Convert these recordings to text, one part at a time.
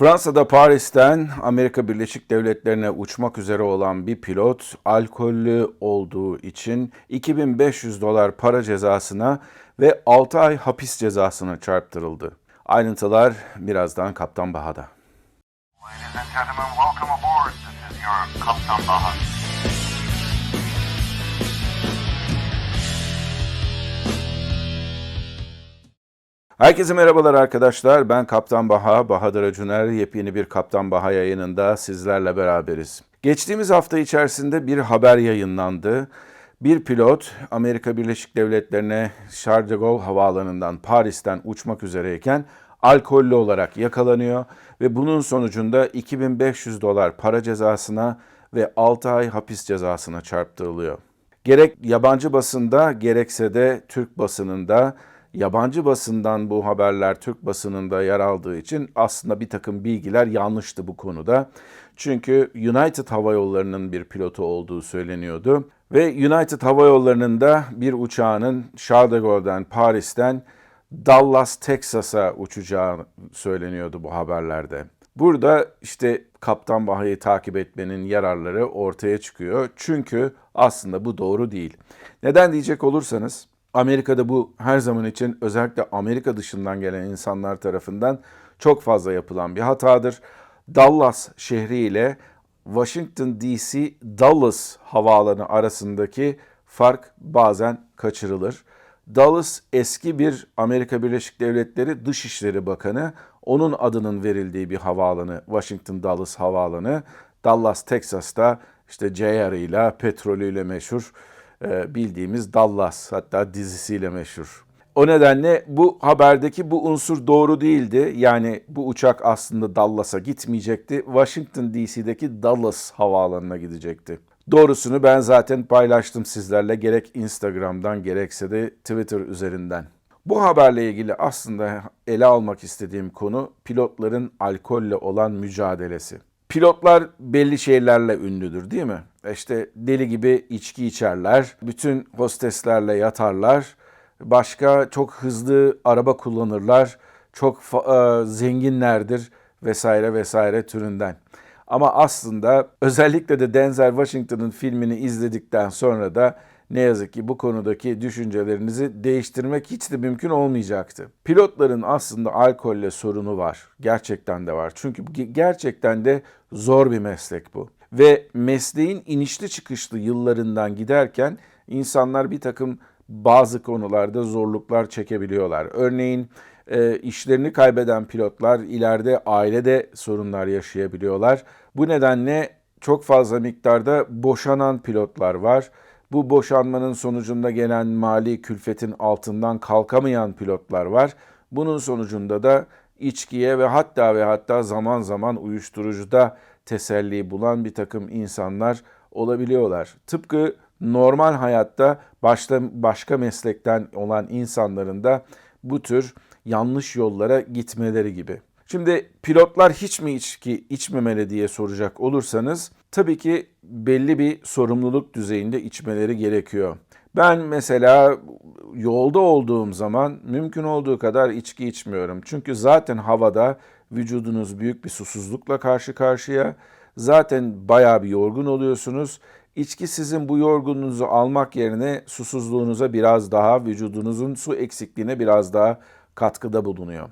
Fransa'da Paris'ten Amerika Birleşik Devletleri'ne uçmak üzere olan bir pilot alkollü olduğu için 2500 dolar para cezasına ve 6 ay hapis cezasına çarptırıldı. Ayrıntılar birazdan Kaptan Baha'da. Ladies and gentlemen, welcome aboard. This is your Kaptan Baha. Herkese merhabalar arkadaşlar. Ben Kaptan Baha, Bahadır Acuner. Yepyeni bir Kaptan Baha yayınında sizlerle beraberiz. Geçtiğimiz hafta içerisinde bir haber yayınlandı. Bir pilot Amerika Birleşik Devletleri'ne Charles de Gaulle havaalanından Paris'ten uçmak üzereyken alkollü olarak yakalanıyor ve bunun sonucunda 2500 dolar para cezasına ve 6 ay hapis cezasına çarptırılıyor. Gerek yabancı basında gerekse de Türk basınında yabancı basından bu haberler Türk basınında yer aldığı için aslında bir takım bilgiler yanlıştı bu konuda. Çünkü United Hava Yolları'nın bir pilotu olduğu söyleniyordu. Ve United Hava Yolları'nın da bir uçağının Charles de Gaulle'den Paris'ten Dallas, Texas'a uçacağı söyleniyordu bu haberlerde. Burada işte Kaptan Baha'yı takip etmenin yararları ortaya çıkıyor. Çünkü aslında bu doğru değil. Neden diyecek olursanız Amerika'da bu her zaman için özellikle Amerika dışından gelen insanlar tarafından çok fazla yapılan bir hatadır. Dallas şehri ile Washington DC Dallas havaalanı arasındaki fark bazen kaçırılır. Dallas eski bir Amerika Birleşik Devletleri Dışişleri Bakanı. Onun adının verildiği bir havaalanı Washington Dallas Havaalanı. Dallas Texas'ta işte JR ile petrolüyle meşhur bildiğimiz Dallas hatta dizisiyle meşhur. O nedenle bu haberdeki bu unsur doğru değildi. Yani bu uçak aslında Dallas'a gitmeyecekti. Washington DC'deki Dallas havaalanına gidecekti. Doğrusunu ben zaten paylaştım sizlerle gerek Instagram'dan gerekse de Twitter üzerinden. Bu haberle ilgili aslında ele almak istediğim konu pilotların alkolle olan mücadelesi. Pilotlar belli şeylerle ünlüdür değil mi? İşte deli gibi içki içerler, bütün hosteslerle yatarlar, başka çok hızlı araba kullanırlar, çok e, zenginlerdir vesaire vesaire türünden. Ama aslında özellikle de Denzel Washington'ın filmini izledikten sonra da ne yazık ki bu konudaki düşüncelerinizi değiştirmek hiç de mümkün olmayacaktı. Pilotların aslında alkolle sorunu var. Gerçekten de var. Çünkü gerçekten de zor bir meslek bu. Ve mesleğin inişli çıkışlı yıllarından giderken insanlar bir takım bazı konularda zorluklar çekebiliyorlar. Örneğin e, işlerini kaybeden pilotlar ileride ailede sorunlar yaşayabiliyorlar. Bu nedenle çok fazla miktarda boşanan pilotlar var. Bu boşanmanın sonucunda gelen mali külfetin altından kalkamayan pilotlar var. Bunun sonucunda da içkiye ve hatta ve hatta zaman zaman uyuşturucuda teselli bulan bir takım insanlar olabiliyorlar. Tıpkı normal hayatta başta başka meslekten olan insanların da bu tür yanlış yollara gitmeleri gibi. Şimdi pilotlar hiç mi içki içmemeli diye soracak olursanız tabii ki belli bir sorumluluk düzeyinde içmeleri gerekiyor. Ben mesela yolda olduğum zaman mümkün olduğu kadar içki içmiyorum. Çünkü zaten havada vücudunuz büyük bir susuzlukla karşı karşıya. Zaten bayağı bir yorgun oluyorsunuz. İçki sizin bu yorgunluğunuzu almak yerine susuzluğunuza biraz daha, vücudunuzun su eksikliğine biraz daha katkıda bulunuyor.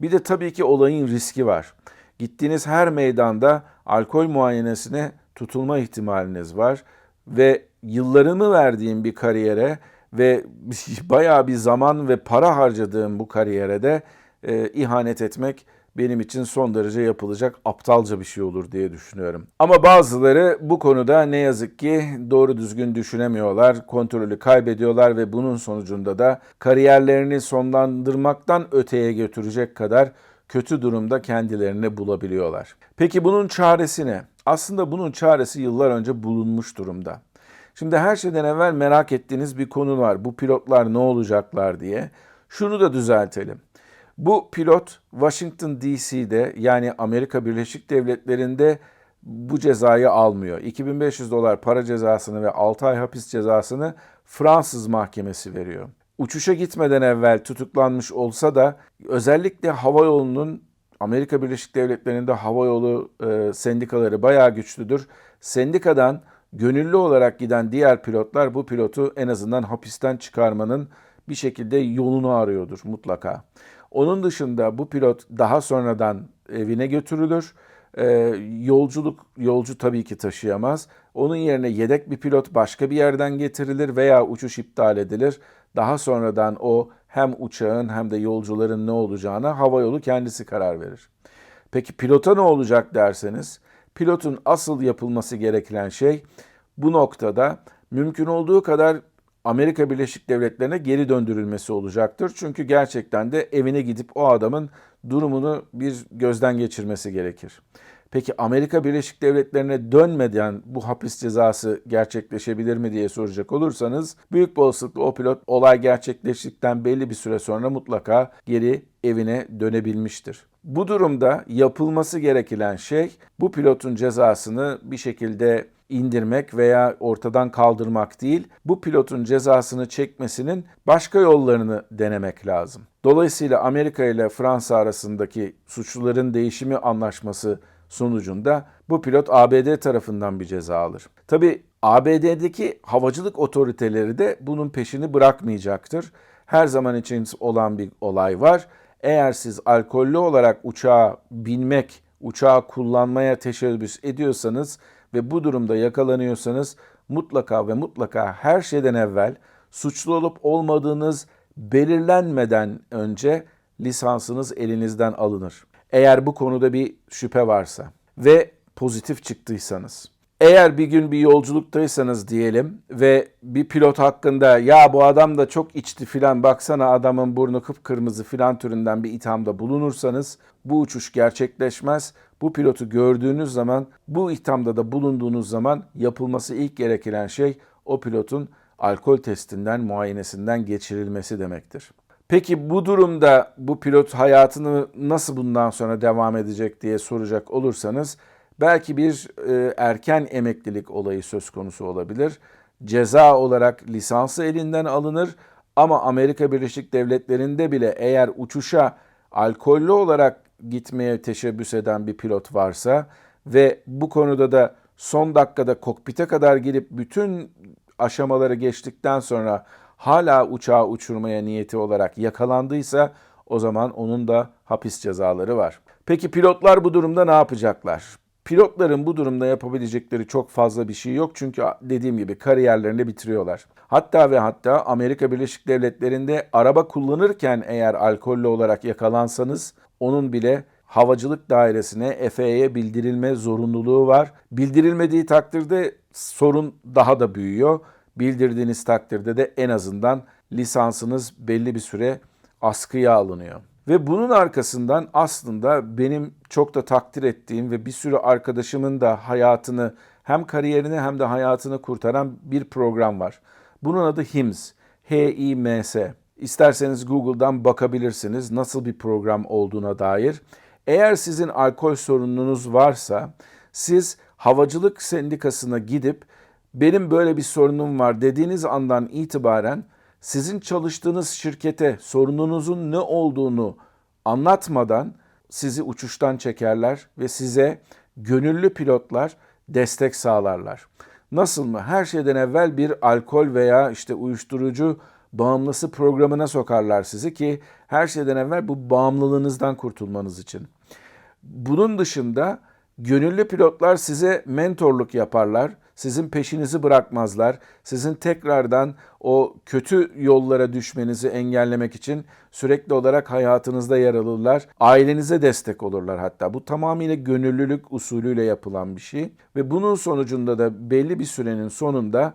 Bir de tabii ki olayın riski var. Gittiğiniz her meydanda alkol muayenesine tutulma ihtimaliniz var ve yıllarımı verdiğim bir kariyere ve bayağı bir zaman ve para harcadığım bu kariyere de e, ihanet etmek benim için son derece yapılacak aptalca bir şey olur diye düşünüyorum. Ama bazıları bu konuda ne yazık ki doğru düzgün düşünemiyorlar, kontrolü kaybediyorlar ve bunun sonucunda da kariyerlerini sonlandırmaktan öteye götürecek kadar kötü durumda kendilerini bulabiliyorlar. Peki bunun çaresi ne? Aslında bunun çaresi yıllar önce bulunmuş durumda. Şimdi her şeyden evvel merak ettiğiniz bir konu var. Bu pilotlar ne olacaklar diye. Şunu da düzeltelim. Bu pilot Washington DC'de yani Amerika Birleşik Devletleri'nde bu cezayı almıyor. 2500 dolar para cezasını ve 6 ay hapis cezasını Fransız mahkemesi veriyor. Uçuşa gitmeden evvel tutuklanmış olsa da özellikle hava yolunun Amerika Birleşik Devletleri'nde havayolu e, sendikaları bayağı güçlüdür. Sendikadan gönüllü olarak giden diğer pilotlar bu pilotu en azından hapisten çıkarmanın bir şekilde yolunu arıyordur mutlaka. Onun dışında bu pilot daha sonradan evine götürülür. Ee, yolculuk yolcu tabii ki taşıyamaz. Onun yerine yedek bir pilot başka bir yerden getirilir veya uçuş iptal edilir. Daha sonradan o hem uçağın hem de yolcuların ne olacağına havayolu kendisi karar verir. Peki pilota ne olacak derseniz, pilotun asıl yapılması gereken şey bu noktada mümkün olduğu kadar Amerika Birleşik Devletleri'ne geri döndürülmesi olacaktır. Çünkü gerçekten de evine gidip o adamın durumunu bir gözden geçirmesi gerekir. Peki Amerika Birleşik Devletleri'ne dönmeden bu hapis cezası gerçekleşebilir mi diye soracak olursanız büyük bir olasılıkla o pilot olay gerçekleştikten belli bir süre sonra mutlaka geri evine dönebilmiştir. Bu durumda yapılması gereken şey bu pilotun cezasını bir şekilde indirmek veya ortadan kaldırmak değil, bu pilotun cezasını çekmesinin başka yollarını denemek lazım. Dolayısıyla Amerika ile Fransa arasındaki suçluların değişimi anlaşması sonucunda bu pilot ABD tarafından bir ceza alır. Tabi ABD'deki havacılık otoriteleri de bunun peşini bırakmayacaktır. Her zaman için olan bir olay var. Eğer siz alkollü olarak uçağa binmek, uçağı kullanmaya teşebbüs ediyorsanız ve bu durumda yakalanıyorsanız mutlaka ve mutlaka her şeyden evvel suçlu olup olmadığınız belirlenmeden önce lisansınız elinizden alınır. Eğer bu konuda bir şüphe varsa ve pozitif çıktıysanız. Eğer bir gün bir yolculuktaysanız diyelim ve bir pilot hakkında ya bu adam da çok içti filan baksana adamın burnu kıpkırmızı filan türünden bir ithamda bulunursanız bu uçuş gerçekleşmez. Bu pilotu gördüğünüz zaman bu ithamda da bulunduğunuz zaman yapılması ilk gereken şey o pilotun alkol testinden, muayenesinden geçirilmesi demektir. Peki bu durumda bu pilot hayatını nasıl bundan sonra devam edecek diye soracak olursanız belki bir e, erken emeklilik olayı söz konusu olabilir. Ceza olarak lisansı elinden alınır ama Amerika Birleşik Devletleri'nde bile eğer uçuşa alkollü olarak gitmeye teşebbüs eden bir pilot varsa ve bu konuda da son dakikada kokpite kadar girip bütün aşamaları geçtikten sonra hala uçağı uçurmaya niyeti olarak yakalandıysa o zaman onun da hapis cezaları var. Peki pilotlar bu durumda ne yapacaklar? Pilotların bu durumda yapabilecekleri çok fazla bir şey yok çünkü dediğim gibi kariyerlerini bitiriyorlar. Hatta ve hatta Amerika Birleşik Devletleri'nde araba kullanırken eğer alkollü olarak yakalansanız onun bile havacılık dairesine FAA'ya bildirilme zorunluluğu var. Bildirilmediği takdirde sorun daha da büyüyor. Bildirdiğiniz takdirde de en azından lisansınız belli bir süre askıya alınıyor. Ve bunun arkasından aslında benim çok da takdir ettiğim ve bir sürü arkadaşımın da hayatını hem kariyerini hem de hayatını kurtaran bir program var. Bunun adı HIMS. H-I-M-S. İsterseniz Google'dan bakabilirsiniz nasıl bir program olduğuna dair. Eğer sizin alkol sorununuz varsa siz havacılık sendikasına gidip benim böyle bir sorunum var dediğiniz andan itibaren sizin çalıştığınız şirkete sorununuzun ne olduğunu anlatmadan sizi uçuştan çekerler ve size gönüllü pilotlar destek sağlarlar. Nasıl mı? Her şeyden evvel bir alkol veya işte uyuşturucu bağımlısı programına sokarlar sizi ki her şeyden evvel bu bağımlılığınızdan kurtulmanız için. Bunun dışında gönüllü pilotlar size mentorluk yaparlar. Sizin peşinizi bırakmazlar. Sizin tekrardan o kötü yollara düşmenizi engellemek için sürekli olarak hayatınızda yer alırlar. Ailenize destek olurlar hatta. Bu tamamıyla gönüllülük usulüyle yapılan bir şey. Ve bunun sonucunda da belli bir sürenin sonunda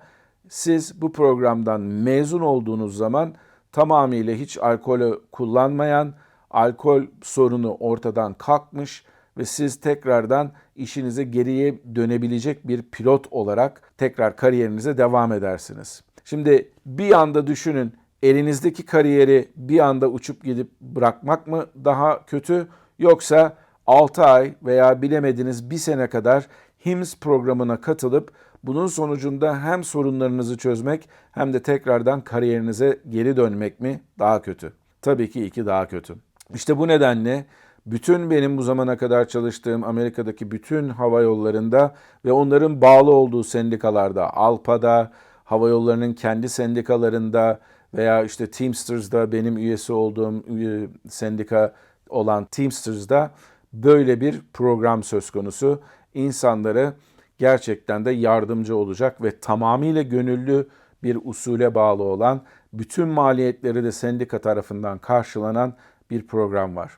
siz bu programdan mezun olduğunuz zaman tamamıyla hiç alkolü kullanmayan, alkol sorunu ortadan kalkmış ve siz tekrardan işinize geriye dönebilecek bir pilot olarak tekrar kariyerinize devam edersiniz. Şimdi bir anda düşünün elinizdeki kariyeri bir anda uçup gidip bırakmak mı daha kötü yoksa 6 ay veya bilemediniz bir sene kadar HIMS programına katılıp bunun sonucunda hem sorunlarınızı çözmek hem de tekrardan kariyerinize geri dönmek mi daha kötü? Tabii ki iki daha kötü. İşte bu nedenle bütün benim bu zamana kadar çalıştığım Amerika'daki bütün hava yollarında ve onların bağlı olduğu sendikalarda, ALPA'da, hava yollarının kendi sendikalarında veya işte Teamsters'da benim üyesi olduğum üye- sendika olan Teamsters'da böyle bir program söz konusu. İnsanları gerçekten de yardımcı olacak ve tamamıyla gönüllü bir usule bağlı olan, bütün maliyetleri de sendika tarafından karşılanan bir program var.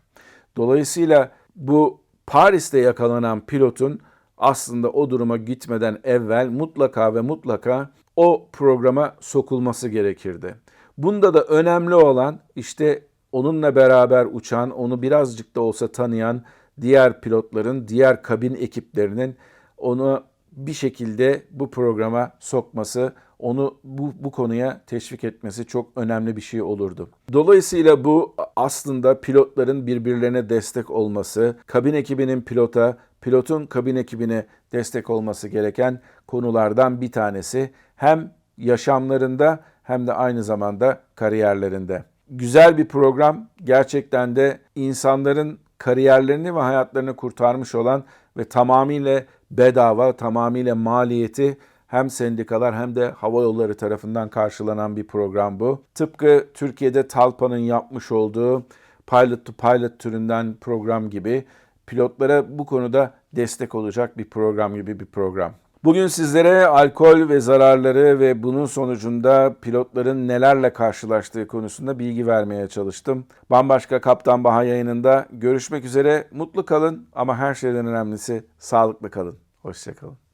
Dolayısıyla bu Paris'te yakalanan pilotun aslında o duruma gitmeden evvel mutlaka ve mutlaka o programa sokulması gerekirdi. Bunda da önemli olan işte onunla beraber uçan, onu birazcık da olsa tanıyan diğer pilotların, diğer kabin ekiplerinin onu bir şekilde bu programa sokması, onu bu, bu konuya teşvik etmesi çok önemli bir şey olurdu. Dolayısıyla bu aslında pilotların birbirlerine destek olması, kabin ekibinin pilota, pilotun kabin ekibine destek olması gereken konulardan bir tanesi. Hem yaşamlarında hem de aynı zamanda kariyerlerinde. Güzel bir program. Gerçekten de insanların kariyerlerini ve hayatlarını kurtarmış olan ve tamamıyla bedava, tamamıyla maliyeti hem sendikalar hem de hava yolları tarafından karşılanan bir program bu. Tıpkı Türkiye'de Talpa'nın yapmış olduğu Pilot to Pilot türünden program gibi pilotlara bu konuda destek olacak bir program gibi bir program. Bugün sizlere alkol ve zararları ve bunun sonucunda pilotların nelerle karşılaştığı konusunda bilgi vermeye çalıştım. Bambaşka Kaptan Baha yayınında görüşmek üzere. Mutlu kalın ama her şeyden önemlisi sağlıklı kalın. Hoşçakalın.